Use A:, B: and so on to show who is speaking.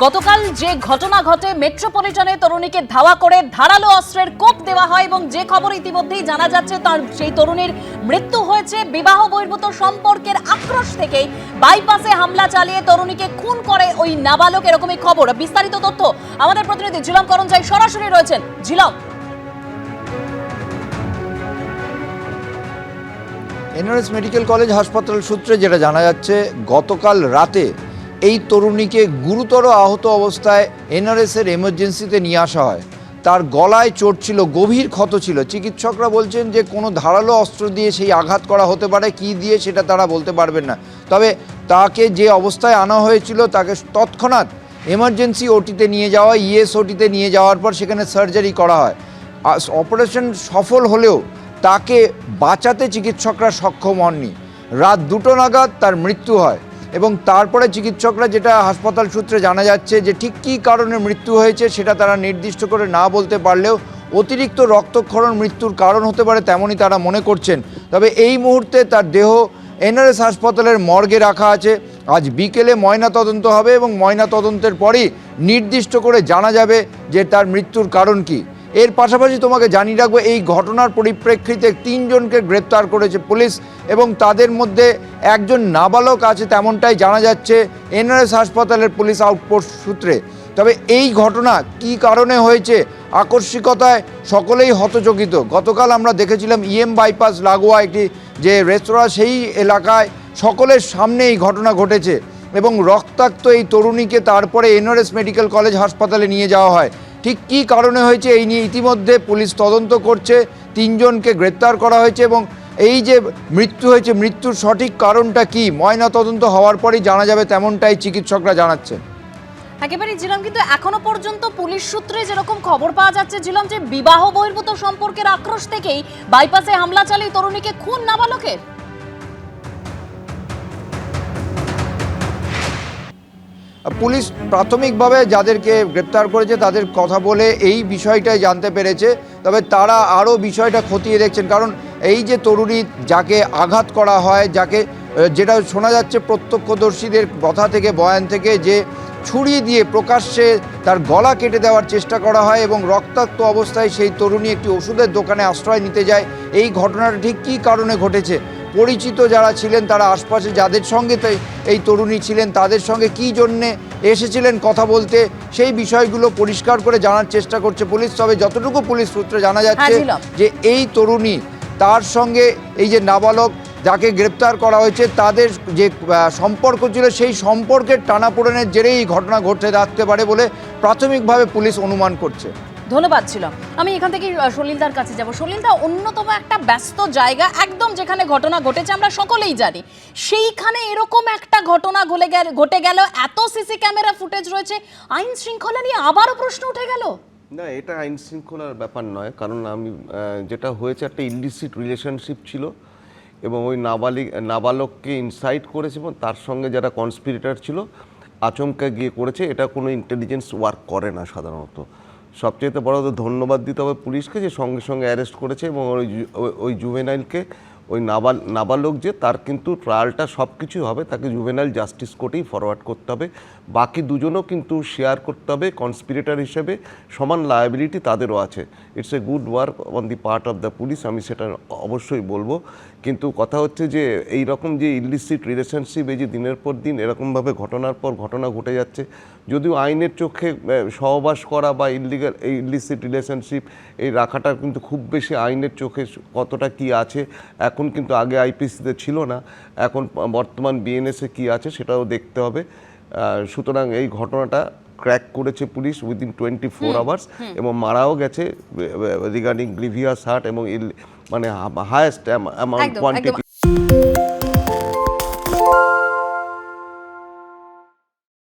A: গতকাল যে ঘটনা ঘটে, মেট্রোপলিটনে তরুণীকে ধাওয়া করে ধারালো অস্ত্রের কোপ দেওয়া হয় এবং যে খবর ইতিমধ্যেই জানা যাচ্ছে, তার সেই তরুণীর মৃত্যু হয়েছে বিবাহ বহির্ভূত সম্পর্কের আক্রোশ থেকেই। বাইপাসে হামলা চালিয়ে তরুণীকে খুন করে ওই নাবালক, এরকমই খবর। বিস্তারিত তথ্য আমাদের প্রতিনিধি ঝিলম করঞ্জাই সরাসরি রয়েছেন। ঝিলম।
B: এনআরএস মেডিকেল কলেজ হাসপাতাল সূত্রে যেটা জানা যাচ্ছে, গতকাল রাতে এই তরুণীকে গুরুতর আহত অবস্থায় এনআরএস এর এমার্জেন্সিতে নিয়ে আসা হয়। তার গলায় চোট ছিল, গভীর ক্ষত ছিল। চিকিৎসকরা বলছেন যে কোনো ধারালো অস্ত্র দিয়ে সেই আঘাত করা হতে পারে, কি দিয়ে সেটা তারা বলতে পারবেন না। তবে তাকে যে অবস্থায় আনা হয়েছিল, তাকে তৎক্ষণাৎ এমার্জেন্সি ওটিতে নিয়ে যাওয়া, ইএস ওটিতে নিয়ে যাওয়ার পর সেখানে সার্জারি করা হয়। অপারেশন সফল হলেও তাকে বাঁচাতে চিকিৎসকরা সক্ষম হননি। রাত দুটো নাগাদ তার মৃত্যু হয়। এবং তারপরে চিকিৎসকরা যেটা হাসপাতাল সূত্রে জানা যাচ্ছে যে ঠিক কী কারণে মৃত্যু হয়েছে সেটা তারা নির্দিষ্ট করে না বলতে পারলেও অতিরিক্ত রক্তক্ষরণ মৃত্যুর কারণ হতে পারে তেমনই তারা মনে করছেন। তবে এই মুহূর্তে তার দেহ এনআরএস হাসপাতালের মর্গে রাখা আছে। আজ বিকেলে ময়না তদন্ত হবে এবং ময়না তদন্তের পরেই নির্দিষ্ট করে জানা যাবে যে তার মৃত্যুর কারণ কী। এর পাশাপাশি তোমাকে জানিয়ে রাখব, এই ঘটনার পরিপ্রেক্ষিতে তিনজনকে গ্রেপ্তার করেছে পুলিশ এবং তাদের মধ্যে একজন নাবালক আছে তেমনটাই জানা যাচ্ছে এনআরএস হাসপাতালের পুলিশ আউটপোস্ট সূত্রে। তবে এই ঘটনা কি কারণে হয়েছে, আকস্মিকতায় সকলেই হতচকিত। গতকাল আমরা দেখেছিলাম ইএম বাইপাস লাগোয়া একটি যে রেস্তোরাঁ, সেই এলাকায় সকলের সামনে এই ঘটনা ঘটেছে এবং রক্তাক্ত এই তরুণীকে তারপরে এনআরএস মেডিকেল কলেজ হাসপাতালে নিয়ে যাওয়া হয়। ঠিক কী কারণে হয়েছে এই নিয়ে ইতিমধ্যে পুলিশ তদন্ত করছে, তিনজনকে গ্রেপ্তার করা হয়েছে এবং এই যে মৃত্যু হয়েছে, মৃত্যুর সঠিক কারণটা কি? ময়না তদন্ত হওয়ার পরেই জানা যাবে তেমনটাই চিকিৎসকরা জানাচ্ছেন।
A: একেবারে জিলাম, কিন্তু এখনও পর্যন্ত পুলিশ সূত্রে যেরকম খবর পাওয়া যাচ্ছে, জিলাম যে বিবাহ বহির্ভূত সম্পর্কের আক্রোশ থেকেই বাইপাসে হামলা চালিয়ে তরুণীকে খুন নাবালকের।
B: পুলিশ প্রাথমিকভাবে যাদেরকে গ্রেপ্তার করেছে, তাদের কথা বলে এই বিষয়টাই জানতে পেরেছে। তবে তারা আরও বিষয়টা খতিয়ে দেখছেন, কারণ এই যে তরুণী যাকে আঘাত করা হয়, যাকে যেটা শোনা যাচ্ছে প্রত্যক্ষদর্শীদের কথা থেকে, বয়ান থেকে, যে ছুরি দিয়ে প্রকাশ্যে তার গলা কেটে দেওয়ার চেষ্টা করা হয় এবং রক্তাক্ত অবস্থায় সেই তরুণী একটি ওষুধের দোকানে আশ্রয় নিতে যায়, এই ঘটনাটা ঠিক কী কারণে ঘটেছে? পরিচিত যারা ছিলেন তারা আশপাশে যাদের সঙ্গে তো এই তরুণী ছিলেন তাদের সঙ্গে কী জন্যে এসেছিলেন কথা বলতে সেই বিষয়গুলো পরিষ্কার করে জানার চেষ্টা করছে পুলিশ। তবে যতটুকু পুলিশ সূত্রে জানা যাচ্ছে যে এই তরুণী তার সঙ্গে এই যে নাবালক যাকে গ্রেপ্তার করা হয়েছে তাদের যে সম্পর্ক ছিল সেই সম্পর্কের টানাপোড়েনের জেরেই ঘটনা ঘটতে থাকতে পারে বলে প্রাথমিকভাবে পুলিশ অনুমান করছে।
A: ধন্যবাদ ছিল। আমি এখান থেকে সলিলদার কাছে যাব। সলিলদা অন্যতম একটা ব্যস্ত জায়গা, একদম যেখানে ঘটনা ঘটেছে, আমরা সকলেই জানি। সেইখানে এরকম একটা ঘটনা ঘটে গেল ঘটে গেল, এত সিসি ক্যামেরা ফুটেজ রয়েছে আইন শৃঙ্খলা নিয়ে আবারও প্রশ্ন উঠে গেল।
C: না, এটা আইন শৃঙ্খলার ব্যাপার নয়, কারণ আমি যেটা হয়েছে একটা ইলিসিট রিলেশনশিপ ছিল, এবং ওই নাবালিক, নাবালককে ইনসাইট করেছে, এবং তার সঙ্গে যারা কনস্পিরেটর ছিল, আচমকা গিয়ে করেছে, এটা কোনো ইন্টেলিজেন্স ওয়ার্ক করে না সাধারণত। সবচেয়ে বড় ধন্যবাদ দিতে হবে পুলিশকে যে সঙ্গে সঙ্গে অ্যারেস্ট করেছে এবং ওই ওই- ওই জুভেনাইলকে, ওই নাবাল, নাবালক যে, তার কিন্তু ট্রায়ালটা সব কিছু হবে, তাকে জুভেনাইল জাস্টিস কোর্টেই ফরওয়ার্ড করতে হবে। বাকি দুজনও কিন্তু শেয়ার করতে হবে কনস্পিরেটর হিসেবে। সমান লায়াবিলিটি তাদেরও আছে। It's a good work on the part of the police আমি সেটা অবশ্যই বলব। কিন্তু কথা হচ্ছে যে, এই রকম যে ইলিসিট রিলেশনশিপ এই যে দিনের পর দিন এরকমভাবে ঘটনার পর ঘটনা ঘটে যাচ্ছে, যদিও আইনের চোখে সহবাস করা বা ইলিগাল এই ইলিসিট রিলেশনশিপ এই রাখাটা কিন্তু খুব বেশি আইনের চোখে কতটা কি আছে, এখন কিন্তু আগে আইপিসিতে ছিল না, এখন বর্তমান বিএনএসে কি আছে সেটাও দেখতে হবে। সুতরাং এই ঘটনাটা ক্র্যাক করেছে police within twenty four hours এবং মারাও গেছে রিগার্ডিং গ্রিভিয়াস হার্ট এবং মানে হায়েস্ট অ্যামাউন্ট কোয়ান্টিটি।